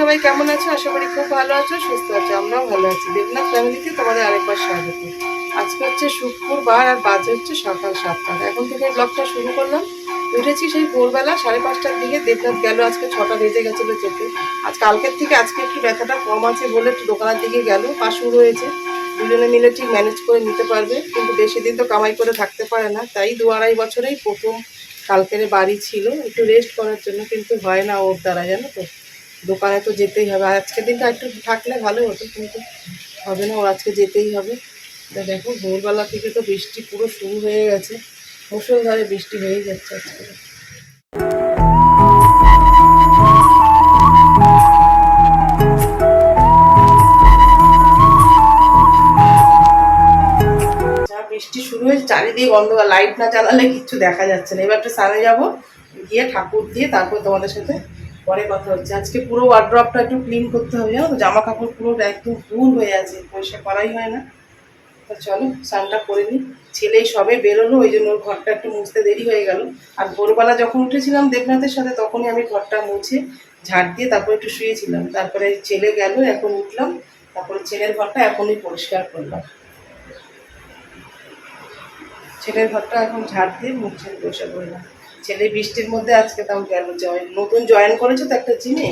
সবাই কেমন আছো? আশা করি খুব ভালো আছো, সুস্থ আছো, আমরাও ভালো আছি। দেবনাথ ফ্যামিলিতে তোমাদের আরেকবার স্বাগত। আজকে হচ্ছে শুক্রবার আর বাজে হচ্ছে সকাল সাতটা। এখন থেকে ব্লগটা শুরু করলাম। উঠেছি সেই ভোরবেলা, সাড়ে পাঁচটার দিকে। দেবনাথ গেল আজকে ছটা বেজে গেছিল চোখে। আজ কালকের থেকে আজকে একটু ব্যথাটা কম আছে বলে একটু দোকানের দিকে গেল। পা শুরু হয়েছে। দুজনে মিলে ঠিক ম্যানেজ করে নিতে পারবে। কিন্তু বেশি দিন তো কামাই করে থাকতে পারে না। তাই দু আড়াই বছরেই প্রথম কালকের বাড়ি ছিল। একটু রেস্ট করার জন্য কিন্তু হয় না ওর দ্বারা, জানো তো? দোকানে তো যেতেই হবে। আর আজকের দিনটা একটু থাকলে ভালো হতো, কিন্তু হবে না ওর আজকে যেতেই হবে। তা দেখো, ভোরবেলা থেকে তো বৃষ্টি পুরো শুরু হয়ে গেছে। মুসলধারে বৃষ্টি হয়েই যাচ্ছে আজকে। বৃষ্টি শুরু হয়েছে, চারিদিকে অন্ধকার লাইট না জ্বালালে কিচ্ছু দেখা যাচ্ছে না। এবার একটু সামনে যাব, গিয়ে ঠাকুর দিয়ে তারপর তোমাদের সাথে পরে কথা হচ্ছে। আজকে পুরো ওয়ার্ড্রপটা একটু ক্লিন করতে হবে, জানো তো? জামা কাপড় পুরো একদম ফুল হয়ে আছে পয়সা করাই হয় না। তা চলো, স্নানটা করে নিই। ছেলে সবে বেরোলো, ওই জন্য ঘরটা একটু মুছতে দেরি হয়ে গেল। আর ভোরবেলা যখন উঠেছিলাম দেবনাথের সাথে, তখনই আমি ঘরটা মুছে ঝাড় দিয়ে তারপরে একটু শুয়েছিলাম। তারপরে ছেলে গেল, এখন উঠলাম। তারপরে ছেলের ঘরটা এখনই পরিষ্কার করলাম। ছেলের ঘরটা এখন ঝাড় দিয়ে মুছে পরিষ্কার করলাম ছেলে বৃষ্টির মধ্যে আজকে তাও গেল জয়েন নতুন জয়েন করেছে তো একটা জিমে।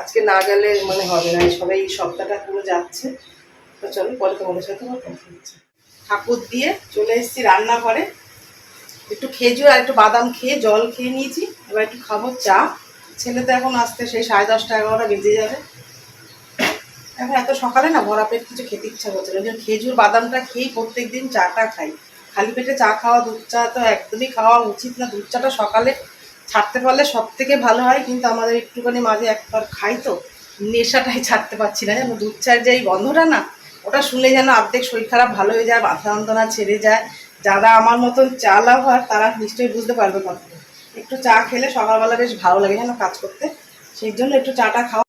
আজকে না গেলে মানে হবে না। সবাই এই সপ্তাহটা পুরো যাচ্ছে। তো চলো পরে তোমাদের সাথে আমার কথা হচ্ছে। ঠাকুর দিয়ে চলে এসেছি রান্নাঘরে। একটু খেজুর আর একটু বাদাম খেয়ে জল খেয়ে নিয়েছি। এবার একটু খাব চা। ছেলে তো এখন আসতে সেই সাড়ে দশটা, এগারোটা বেজে যাবে। এখন এত সকালে না ভরা পেট কিছু খেতে ইচ্ছা করছে খেজুর বাদামটা খেয়েই প্রত্যেক দিন চাটা খাই। খালি পেটে চা খাওয়া, দুধ চা তো একদমই খাওয়া উচিত না। দুধ চাটা সকালে ছাড়তে পারলে সব থেকে ভালো হয়, কিন্তু আমাদের একটুখানি মাঝে একবার খাই তো, নেশাটাই ছাড়তে পারছি না। যেন দুধ চায়ের যে গন্ধটা না, ওটা শুনে যেন অর্ধেক শরীর খারাপ ভালো হয়ে যায়, মাথা যন্ত্রণা ছেড়ে যায়। যারা আমার মতন চা লাভার, তারা নিশ্চয়ই বুঝতে পারবে কথাটা একটু চা খেলে সকালবেলা বেশ ভালো লাগে যেন কাজ করতে। সেই জন্য একটু চাটা খাওয়া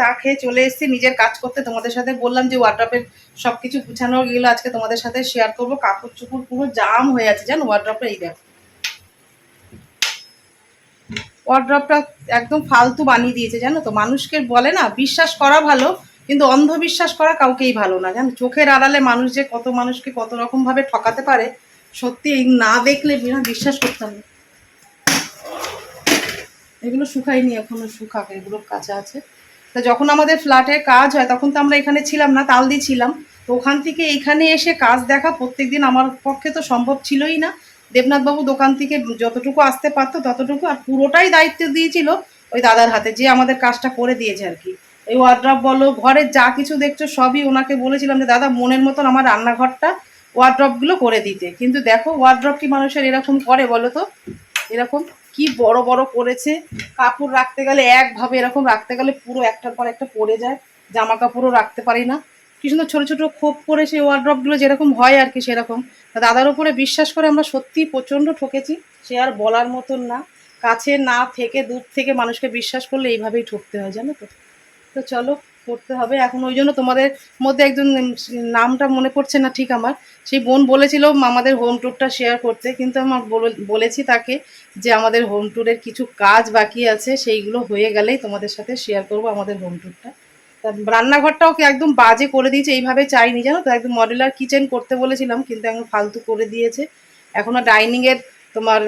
চা খেয়ে চলে এসেছি, নিজের কাজ করতে তোমাদের সাথে বললাম যে ওয়ার্ড্রপের সব কিছু গুছানো গেলো, আজকে তোমাদের সাথে শেয়ার করব। কাপড় চোপড় পুরো জাম হয়ে আছে, জানো ওয়ার্ড্রপে এই দেখো। ওয়ার্ড্রপটা একদম ফালতু বানিয়ে দিয়েছে, জানো তো। মানুষকে বলে না, বিশ্বাস করা ভালো, কিন্তু অন্ধবিশ্বাস করা কাউকেই ভালো না, জানো। চোখের আড়ালে মানুষ যে কত মানুষকে কত রকমভাবে ঠকাতে পারে, সত্যি এই না দেখলে বিনা বিশ্বাস করতাম না এগুলো শুকায়নি এখনও, শুকাক, এগুলো কাঁচা আছে। তা যখন আমাদের ফ্ল্যাটে কাজ হয়, তখন তো আমরা এখানে ছিলাম না, তালদি ছিলাম। তো ওখান থেকে এখানে এসে কাজ দেখা প্রত্যেকদিন আমার পক্ষে তো সম্ভব ছিলই না। দেবনাথবাবু দোকান থেকে যতটুকু আসতে পারতো ততটুকু, আর পুরোটাই দায়িত্ব দিয়েছিল ওই দাদার হাতে, যে আমাদের কাজটা করে দিয়েছে আর কি। এই ওয়ার্ড্রপ বলো, ঘরের যা কিছু দেখছ, সবই ওনাকে বলেছিলাম যে, দাদা, মনের মতন আমার রান্নাঘরটা ওয়ার্ড্রপগুলো করে দিতে। কিন্তু দেখো ওয়ার্ড্রপ কি মানুষের এরকম করে বলো তো? এরকম কি বড় বড় করেছে কাপড় রাখতে গেলে একভাবে এরকম রাখতে গেলে পুরো একটার পর একটা পড়ে যায়। জামা কাপড়ও রাখতে পারি না। কি সুন্দর ছোটো ছোটো খোপ করে সেই ওয়ার্ড্রপগুলো যেরকম হয় আর কি সেরকম। দাদার উপরে বিশ্বাস করে আমরা সত্যিই প্রচণ্ড ঠকেছি। সে আর বলার মতন না। কাছে না থেকে দূর থেকে মানুষকে বিশ্বাস করলে এইভাবেই ঠকতে হয়, জানো তো। তো চলো করতে হবে। এখন ওই জন্য তোমাদের মধ্যে একজন নামটা মনে পড়ছে না ঠিক আমার। সেই বোন বলেছিল আমাদের হোম ট্যুরটা শেয়ার করতে। কিন্তু আমার বলে- বলেছি তাকে যে আমাদের হোম ট্যুরের কিছু কাজ বাকি আছে, সেইগুলো হয়ে গেলেই তোমাদের সাথে শেয়ার করব আমাদের হোম ট্যুরটা রান্নাঘরটাও কি একদম বাজে করে দিয়েছে, এইভাবে চাইনি জানো তো? একদম মডেলার কিচেন করতে বলেছিলাম, কিন্তু একদম ফালতু করে দিয়েছে। এখনও ডাইনিংয়ের তোমার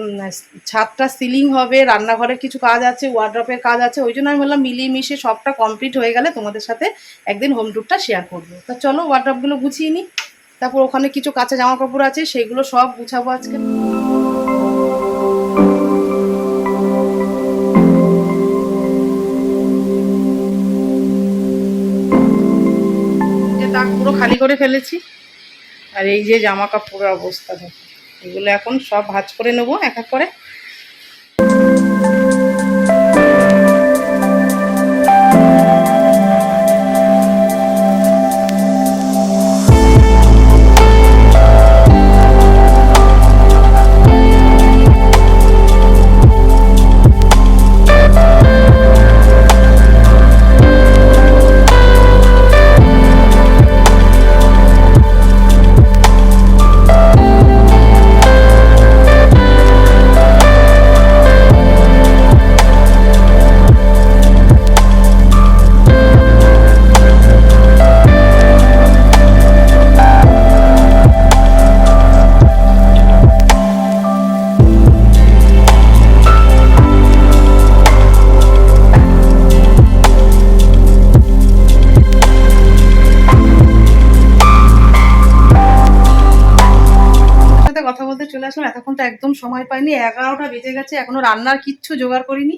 ছাদটা সিলিং হবে, রান্নাঘরের কিছু কাজ আছে ওয়ার্ড্রপের কাজ আছে, ওই জন্য আমি বললাম মিলিয়ে মিশে সবটা কমপ্লিট হয়ে গেলে তোমাদের সাথে একদিন হোম ট্যুরটা শেয়ার করব। তা চলো ওয়ার্ড্রপগুলো গুছিয়ে নিই তারপর ওখানে কিছু কাঁচা জামা কাপড় আছে, সেগুলো সব গুছাবো আজকে। পুরো খালি করে ফেলেছি, আর এই যে জামা কাপড়ের অবস্থা দেখো। এগুলো এখন সব ভাজ করে নেব এক এক করে। চলে আসলাম। এতক্ষণ তো একদম সময় পাইনি। এগারোটা বেজে গেছে, এখনও রান্নার কিচ্ছু জোগাড় করিনি।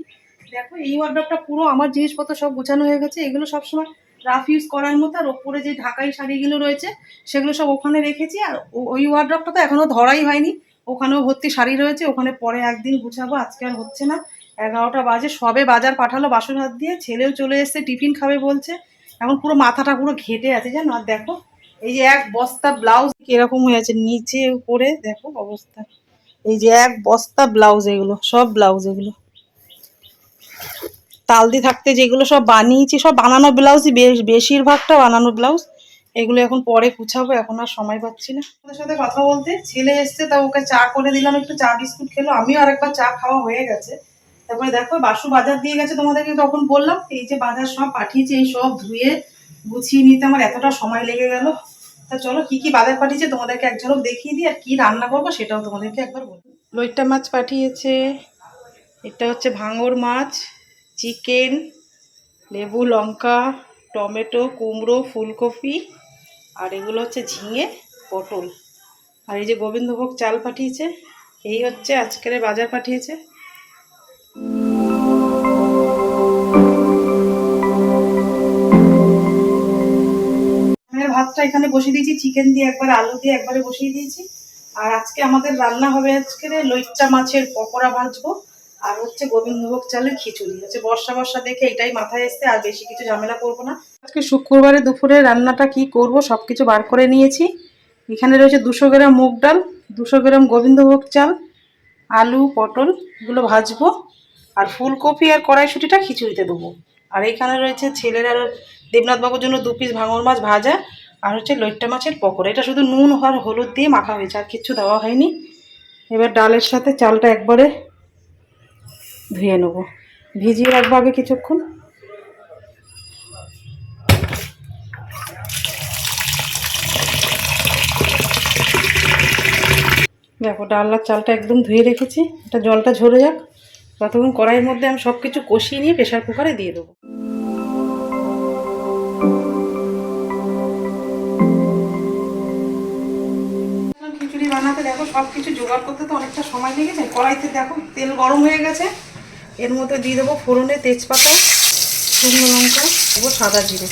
দেখো, এই ওয়ার্ডরটা পুরো আমার জিনিসপত্র সব গোছানো হয়ে গেছে। এগুলো সবসময় রাফ ইউজ করার মতো, আর ওপরে যে ঢাকাই শাড়িগুলো রয়েছে, সেগুলো সব ওখানে রেখেছি। আর ওই ওয়ার্ডরটা তো এখনও ধরাই হয়নি। ওখানেও ভর্তি শাড়ি রয়েছে, ওখানে পরে একদিন গুছাবো। আজকে আর হচ্ছে না। এগারোটা বাজে, সবে বাজার পাঠালো বাসন হাত দিয়ে। ছেলেও চলে এসেছে, টিফিন খাবে বলছে। এখন পুরো মাথাটা পুরো ঘেটে আছে, জানো? আর দেখো এই যে এক বস্তা ব্লাউজ কীরকম হয়ে আছে নিচে উপরে, দেখো অবস্থা। এই যে এক বস্তা ব্লাউজ এগুলো, সব ব্লাউজ এগুলো। তালদি থাকতে যেগুলো সব বানিয়েছি, সব বানানো ব্লাউজই, বেশ, বেশিরভাগটা বানানো ব্লাউজ। এগুলো এখন পরে গুছাবো এখন আর সময় পাচ্ছি না। ওদের সাথে কথা বলতে ছেলে এসছে, তা ওকে চা করে দিলাম, একটু চা বিস্কুট খেলো। আমিও আরেকবার চা খাওয়া হয়ে গেছে। তারপরে দেখো, বাসু বাজার দিয়ে গেছে তোমাদেরকে তখন বললাম, এই যে বাজার সব পাঠিয়েছে, এই সব ধুয়ে গুছিয়ে নিতে আমার এতটা সময় লেগে গেল। তা চলো, কি কি বাজার পাঠিয়েছে তোমাদেরকে এক ঝলক দেখিয়ে দিই, আর কি রান্না করব সেটাও তোমাদেরকে একবার বলব লইট্টা মাছ পাঠিয়েছে, এটা হচ্ছে ভাঙর মাছ, চিকেন, লেবু, লঙ্কা, টমেটো, কুমড়ো, ফুলকপি, আর এগুলো হচ্ছে ঝিঙে, পটল। আর এই যে গোবিন্দভোগ চাল পাঠিয়েছে, এই হচ্ছে আজকের বাজার পাঠিয়েছে। ভাতটা এখানে বসিয়ে দিয়েছি চিকেন দিয়ে একবার আলু দিয়ে একবারে বসিয়ে দিয়েছি। আর আজকে আমাদের রান্না হবে আজকে লইট্টা মাছের পকোড়া ভাজবো, আর হচ্ছে গোবিন্দভোগ চালের খিচুড়ি। হচ্ছে বর্ষা বর্ষা দেখে এটাই মাথায় এসছে, আর বেশি কিছু ঝামেলা করব না। আজকে শুক্রবারে দুপুরে রান্নাটা কি করব সব কিছু বার করে নিয়েছি। এখানে রয়েছে দুশো গ্রাম মুগ ডাল, দুশো গ্রাম গোবিন্দভোগ চাল, আলু, পটল এগুলো ভাজবো, আর ফুলকপি আর কড়াইশুটিটা খিচুড়িতে দেবো। আর এখানে রয়েছে ছেলের দেবনাথ বাবুর জন্য দু পিস ভাঙর মাছ ভাজা আর হচ্ছে লইট্টা মাছের পকোড়া। এটা শুধু নুন আর হলুদ দিয়ে মাখা হয়েছে, আর কিচ্ছু দেওয়া হয়নি। এবার ডালের সাথে চালটা একবারে ধুয়ে নেব। ভিজিয়ে রাখব আগে কিছুক্ষণ। দেখো, ডাল আর চালটা একদম ধুয়ে রেখেছি। এটা জলটা ঝরে যাক। ততক্ষণ কড়াইয়ের মধ্যে আমি সব কিছু কষিয়ে নিয়ে প্রেশার কুকারে দিয়ে দেবো। বানাতে দেখো সব কিছু জোগাড় করতে তো অনেকটা সময় লেগে যায়। কড়াইতে দেখো তেল গরম হয়ে গেছে। এর মধ্যে দিয়ে দেবো ফোড়নে তেজপাতা, শুকনো লঙ্কা দেবো সাদা জিরে।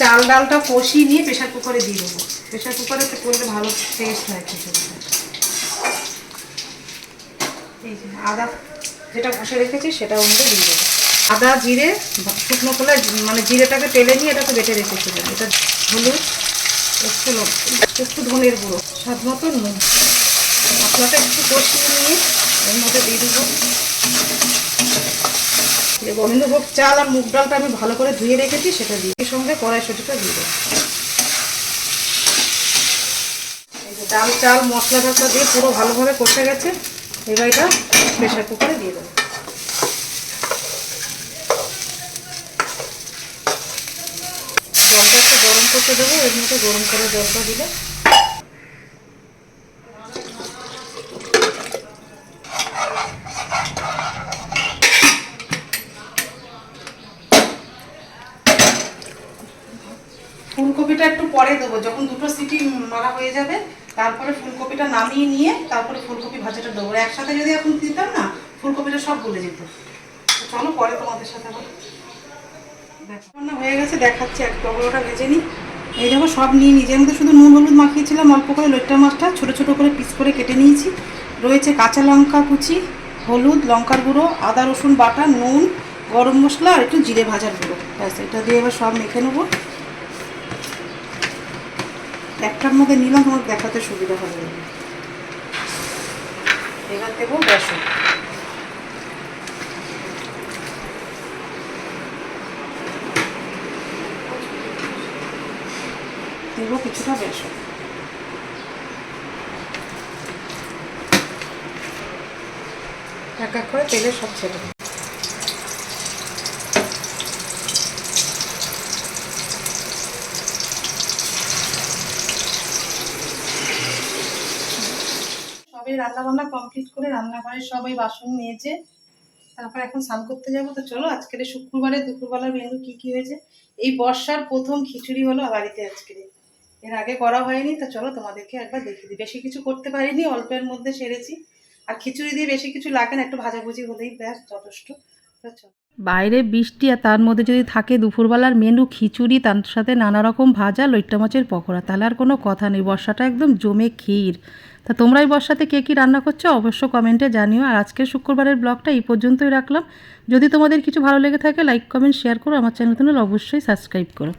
চাল ডালটা কষিয়ে নিয়ে প্রেশার কুকারে দিয়ে দেবো। প্রেশার কুকারে তো করলে ভালো টেস্ট হয় যে আদা যেটা ঘষে রেখেছি সেটা মধ্যে দিয়ে দেবো। আদা, জিরে, শুকনো খোলা মানে জিরেটাকে তেলে নিয়ে এটাকে বেটে রেখেছিলাম। এটা হলুদ একটু একটু ধনের গুঁড়ো, স্বাদ মতো নুন। মশলাটা একটু কষিয়ে নিয়ে এর মধ্যে দিয়ে দেবো। গোবিন্দভোগ চাল আর মুগ ডালটা আমি ভালো করে ধুয়ে রেখেছি, সেটা দিয়ে সঙ্গে কড়াইশুটিটা দিয়ে দেবো। ডাল, চাল, মশলা, টশলা দিয়ে পুরো ভালোভাবে কষে গেছে। এবার এটা প্রেশার কুকারে দিয়ে দেবো জলটা একটু গরম করতে দেবো, এর মধ্যে গরম করে জলটা দিলে। ফুলকপিটা একটু পরে দেবো, যখন দুটো সিটি মারা হয়ে যাবে, তারপরে ফুলকপিটা নামিয়ে নিয়ে তারপরে ফুলকপি ভাজাটা দেবো। একসাথে যদি এখন দিতাম না, ফুলকপিটা সব গলে যেত। চলো পরে তোমাদের সাথে আবার রান্না হয়ে গেছে, দেখাচ্ছি, এক পকোড়াটা ভেজে নিই। এই দেখো, সব নিয়ে নিয়েছি। নিজের মধ্যে শুধু নুন হলুদ মাখিয়েছিলাম, অল্প করে লইট্টা মাছটা, ছোটো ছোটো করে পিস করে কেটে নিয়েছি। রয়েছে কাঁচা লঙ্কা কুচি, হলুদ, লঙ্কার গুঁড়ো, আদা, রসুন বাটা, নুন, গরম মশলা আর একটু জিরে ভাজার গুঁড়ো। ব্যাস, এটা দিয়ে এবার সব মেখে নেব। একটার মধ্যে নিলাম তোমার দেখাতে সুবিধা হবে। এবার দেবো বেসন। দেবো কিছুটা বেসন এক এক করে তেলে সব ছেড়ে সবাই রান্না বান্না কমপ্লিট করে রান্নাঘরের সবাই বাসন নিয়েছে তারপর এখন স্নান করতে যাব। তো চলো আজকের শুক্রবারে, দুপুরবেলার মেনু কি কি হয়েছে? এই বর্ষার প্রথম খিচুড়ি হলো বাড়িতে আজকের। এর আগে করা হয়নি, তো চলো তোমাদেরকে একবার দেখিয়ে দিই। বেশি কিছু করতে পারিনি, অল্পের মধ্যে সেরেছি। আর খিচুড়ি দিয়ে বেশি কিছু লাগে না, একটু ভাজাভুজি হলেই ব্যাস, যথেষ্ট। বাইরে বৃষ্টি আর তার মধ্যে যদি থাকে দুপুরবেলার মেনু খিচুড়ি, তার সাথে নানা রকম ভাজা, লইট্টা মাছের পকোড়া, তাহলে আর কোনো কথা নেই। বর্ষাটা একদম জমে ক্ষীর। তা তোমরা এই বর্ষাতে কে কী রান্না করছ অবশ্য কমেন্টে জানিও। আর আজকের শুক্রবারের ব্লগটা এই পর্যন্তই রাখলাম। যদি তোমাদের কিছু ভালো লেগে থাকে, লাইক, কমেন্ট, শেয়ার করো, আমার চ্যানেল অবশ্যই সাবস্ক্রাইব করো।